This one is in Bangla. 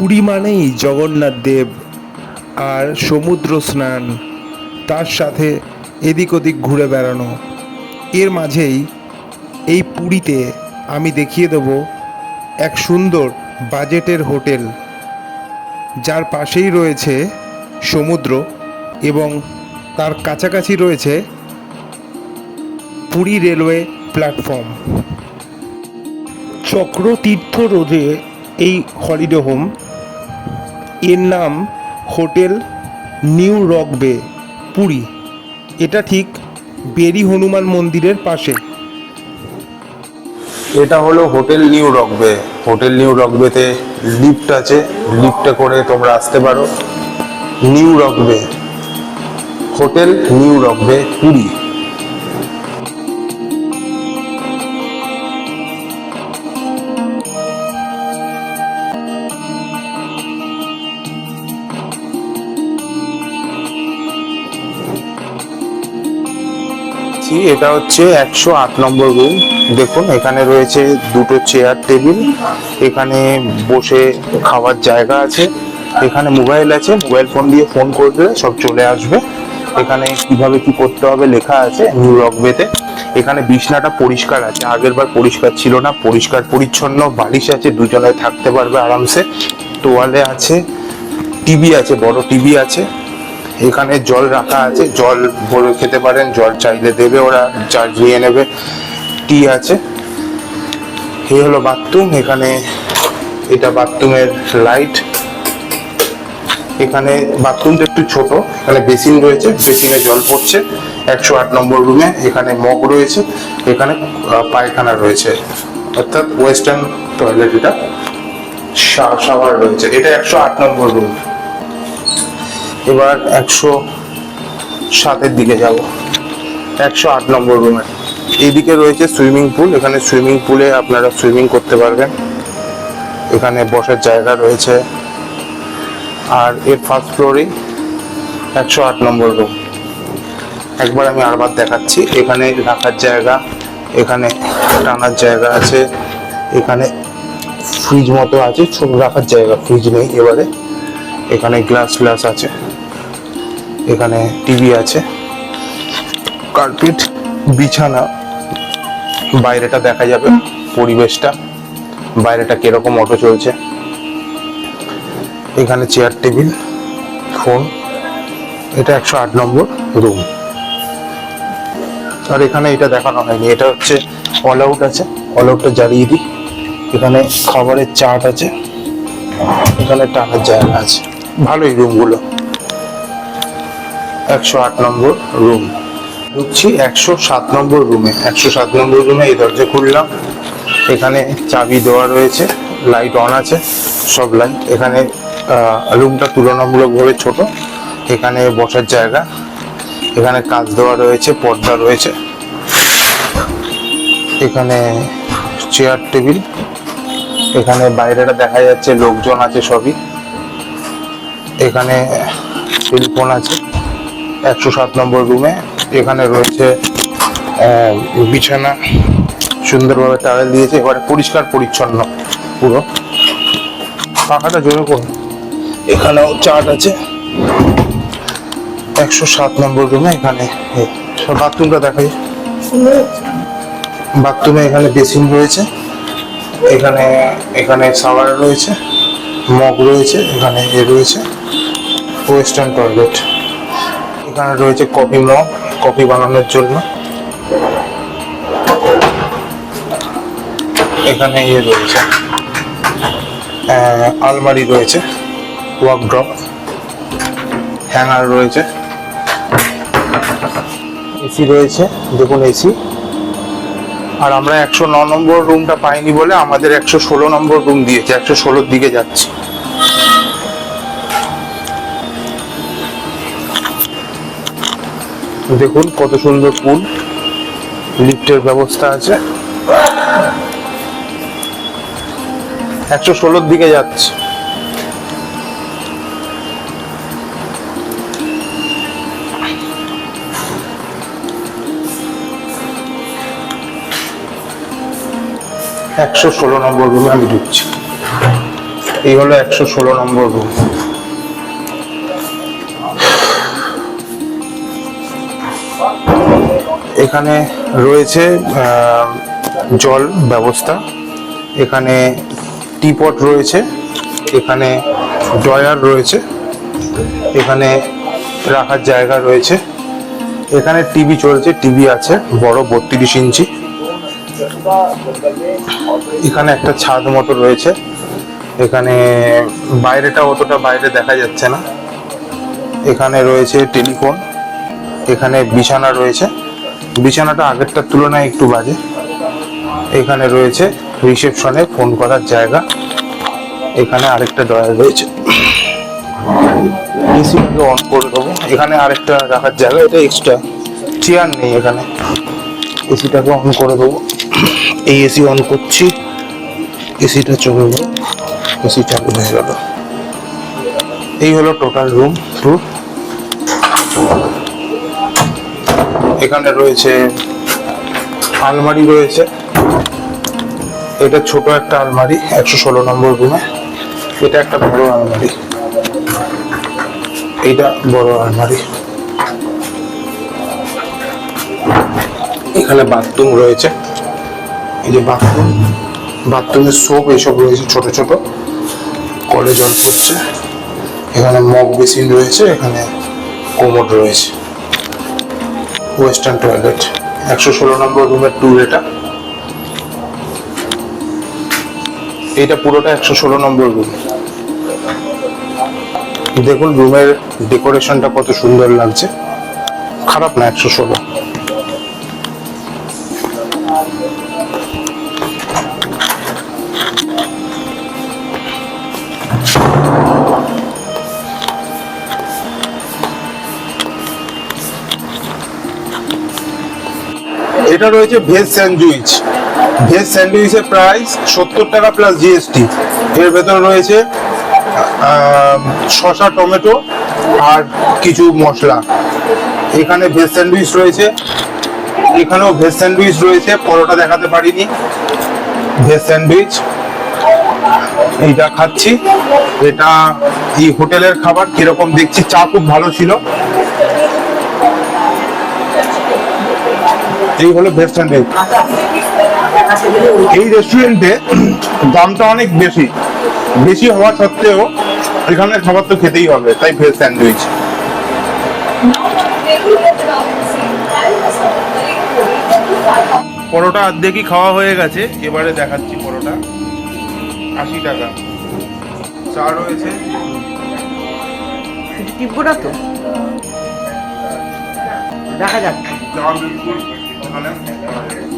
পুরী মানেই জগন্নাথ দেব আর সমুদ্র স্নান, তার সাথে এদিক ওদিক ঘুরে বেড়ানো। এর মাঝেই এই পুরীতে আমি দেখিয়ে দেব এক সুন্দর বাজেটের হোটেল, যার পাশেই রয়েছে সমুদ্র এবং তার কাছাকাছি রয়েছে পুরী রেলওয়ে প্ল্যাটফর্ম। চক্রতীর্থ রোডে এই হলিডে হোম এর নাম হোটেল নিউ রকবে পুরী। এটা ঠিক বেরি হনুমান মন্দিরের পাশে। এটা হলো hotel new Rockbay hotel new রকবেতে lift আছে। লিফটে করে তোমরা আসতে পারো। New Rockbay hotel new Rockbay Puri. জি, এটা হচ্ছে একশো আট নম্বর রুম দেখুন এখানে রয়েছে দুটো চেয়ার টেবিল এখানে বসে খাওয়ার জায়গা আছে এখানে মোবাইল আছে মোবাইল ফোন দিয়ে ফোন করলে সব চলে আসবে। এখানে কীভাবে কি করতে হবে লেখা আছে নিউ রকবেতে এখানে বিছনাটা পরিষ্কার আছে আগের বার পরিষ্কার ছিল না পরিষ্কার পরিচ্ছন্ন বালিশ আছে দুজনে থাকতে পারবে আরামসে। তোয়ালে আছে টিভি আছে বড় টিভি আছে। এখানে জল রাখা আছে, জল ভরে খেতে পারেন, জল চাইলে দেবে, ওরা চার্জ নিয়ে নেবে। টি আছে? এই হলো বাথরুম এখানে এটা বাথরুমের লাইট এখানে বাথরুমটা একটু ছোট, এখানে বেসিন রয়েছে বেসিনে জল পড়ছে। একশো আট নম্বর রুমে এখানে মগ রয়েছে, এখানে পায়খানা রয়েছে। অর্থাৎ ওয়েস্টার্ন টয়লেট এটা। শাওয়ার রয়েছে। এটা একশো আট নম্বর রুম এবার একশো সাতের দিকে যাব। একশো আট নম্বর রুমে। এইদিকে রয়েছে সুইমিং পুল। এখানে সুইমিং পুলে আপনারা সুইমিং করতে পারবেন। এখানে বসার জায়গা রয়েছে। আর এর ফার্স্ট ফ্লোরেই একশো আট নম্বর রুম একবার আমি আরবার দেখাচ্ছি। এখানে রাখার জায়গা, এখানে টানার জায়গা আছে, এখানে ফ্রিজ মতো আছে। ছোট রাখার জায়গা ফ্রিজ নেই এবারে। এখানে গ্লাস গ্লাস আছে। এখানে টিভি আছে। কার্পেট, বিছানা, বাইরেটা দেখা যাবে পরিবেশটা। বাইরেটা কীরকম অটো চলছে। এখানে চেয়ার টেবিল ফোন এটা একশো আট নম্বর রুম আর এখানে এটা দেখানো হয়নি, এটা হচ্ছে অল আউট আছে। অল আউটটা জ্বালিয়ে দিই। এখানে খাবারের চাট আছে। এখানে টানার জায়গা আছে। ভালোই রুমগুলো একশো আট নম্বর রুম। ঢুকছি একশো সাত নম্বর রুমে। একশো সাত নম্বর রুমে এই দরজা খুললাম। এখানে চাবি দেওয়া রয়েছে, লাইট অন আছে, সব লাইট। এখানে রুমটা তুলনামূলকভাবে ছোট, এখানে বসার জায়গা। এখানে কাজ দেওয়া রয়েছে, পর্দা রয়েছে। এখানে চেয়ার টেবিল। এখানে বাইরেটা দেখা যাচ্ছে, লোকজন আছে সবই। এখানে টেলিফোন আছে। একশো সাত নম্বর রুমে। এখানে রয়েছে বিছানা, সুন্দরভাবে টাওয়েল দিয়েছে এবারে পরিষ্কার, পরিচ্ছন্ন, পুরো। পাখাটা জোরে করুন। এখানেও চার্ট আছে। একশো সাত নম্বর রুমে এখানে বাথরুমটা দেখা যায় বাথরুমে এখানে বেসিন রয়েছে। এখানে এখানে সাওয়ার রয়েছে, মগ রয়েছে, এখানে এ রয়েছে। Western toilet. এখানে রয়েছে কফি মগ, কফি বানানোর জন্য। এখানে ইয়ে রয়েছে আলমারি রয়েছে ওয়ার্কড্রপ হ্যাঙ্গার রয়েছে, এসি রয়েছে, দেখুন এসি। আর আমরা একশো ন নম্বর রুমটা পাইনি বলে আমাদের একশো ষোলো নম্বর রুম দিয়েছে, একশো ষোলোর দিকে যাচ্ছে। দেখুন কত সুন্দর পুল লিফটের ব্যবস্থা আছে। একশো ষোলোর দিকে যাচ্ছে। একশো ষোলো নম্বর রুমে আমি ঢুকছি। এই হলো একশো ষোলো নম্বর রুম। এখানে রয়েছে জল ব্যবস্থা। এখানে টিপট রয়েছে, এখানে ড্রয়ার রয়েছে, এখানে রাখার জায়গা রয়েছে। এখানে টিভি চলছে, টিভি আছে, বড় বত্রিশ ইঞ্চি। এখানে একটা ছাদ মতো রয়েছে। এখানে বাইরেটা অতটা বাইরে দেখা যাচ্ছে না। এখানে রয়েছে টেলিফোন। এখানে বিছানা রয়েছে। বিছানাটা আগেরটার তুলনায় একটু বাজে। এখানে রয়েছে রিসেপশনে ফোন করার জায়গা। এখানে আরেকটা ড্রয়ার রয়েছে। এসিটাকে অন করে দেবো। এখানে আরেকটা রাখার জায়গা, এটা এক্সট্রা চেয়ার নেই এখানে। এসিটাকে অন করে দেবো। এই এসি অন করছি। এসিটা চলে গেল। এসি চালু হয়ে গেল। এই হলো টোটাল রুম টুর এখানে রয়েছে আলমারি রয়েছে। এটা ছোট একটা আলমারি, একশো ষোলো নম্বর রুমে এটা একটা বড় আলমারি। এটা বড় আলমারি। এখানে বাথরুম রয়েছে। এই যে বাথরুম বাথরুমের সোপ এইসব রয়েছে ছোট ছোট। কলে জল পড়ছে এখানে মগ বেসিন রয়েছে, এখানে কোমোড রয়েছে। ওয়েস্টার্ন টয়লেট একশো ষোলো নম্বর রুমের ট্যুর এটা। এটা পুরোটা একশো ষোলো নম্বর রুম দেখুন রুমের ডেকোরেশনটা কত সুন্দর লাগছে। খারাপ না একশো ষোলো। এটা রয়েছে ভেজ স্যান্ডউইচ। ভেজ স্যান্ডউইচের প্রাইস সত্তর টাকা প্লাস জিএসটি এর ভেতর রয়েছে শসা, টমেটো আর কিছু মশলা। এখানে ভেজ স্যান্ডউইচ রয়েছে। এখানেও ভেজ স্যান্ডউইচ রয়েছে, পরোটা দেখাতে পারিনি। ভেজ স্যান্ডউইচ, এইটা খাচ্ছি। এটা এই হোটেলের খাবার, কীরকম দেখছি, চা খুব ভালো ছিল। এই হলো ভেজ স্যান্ডউইচ এই রেস্টুরেন্টে দামটা অনেক বেশি। বেশি হওয়া সত্ত্বেও এখানে খাবার তো খেতেই হবে তাই ভেজ স্যান্ডউইচ পরোটা অর্ধেকই খাওয়া হয়ে গেছে এবারে দেখাচ্ছি পরোটা। আশি টাকা। চা রয়েছে। টিপটা তো? দেখা যাক। 好嘞